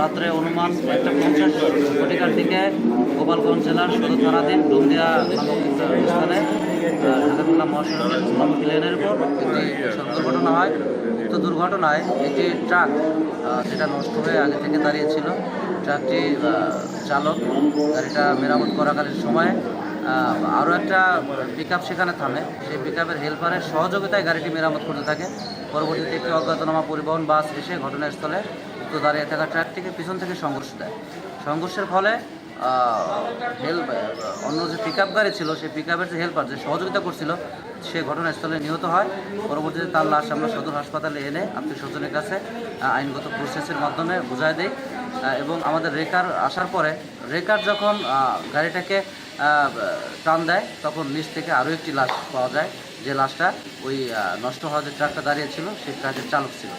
রাত্রে অনুমান একটা পঞ্চাশ ঘটিকার দিকে গোপালগঞ্জ জেলার সদর থানাধীন ডুমদিয়া নামক স্থানে ঢাকাকুলা মহাসড়কের নামক লেনের উপর একটি দুর্ঘটনা হয়। উক্ত দুর্ঘটনায় একটি ট্রাক যেটা নষ্ট হয়ে আগে থেকে দাঁড়িয়েছিল ট্রাকটি চালক গাড়িটা মেরামত করাকালীন সময়ে আরও একটা পিক সেখানে থামে। সেই পিক হেল্পারের সহযোগিতায় গাড়িটি মেরামত করতে থাকে। পরবর্তীতে একটি অজ্ঞাতনামা পরিবহন বাস এসে ঘটনাস্থলে উক্ত দাঁড়িয়ে থাকা ট্রাকটিকে পিছন থেকে সংঘর্ষ দেয়। সংঘর্ষের ফলে হেল্প অন্য যে পিক গাড়ি ছিল সেই পিক আপের যে হেল্পার যে সহযোগিতা করছিল সে ঘটনাস্থলে নিহত হয়। পরবর্তীতে তার লাশ আমরা সদর হাসপাতালে এনে আত্মীয় স্বজনের কাছে আইনগত প্রসেসের মাধ্যমে দিই। আহ, এবং আমাদের রেকার আসার পরে রেকার যখন গাড়িটাকে টান দেয়, তখন নিচ থেকে আরও একটি লাশ পাওয়া যায়। যে লাশটা ওই নষ্ট হওয়া যে ট্রাকটা দাঁড়িয়েছিল সেই ট্রাকের চালক ছিল।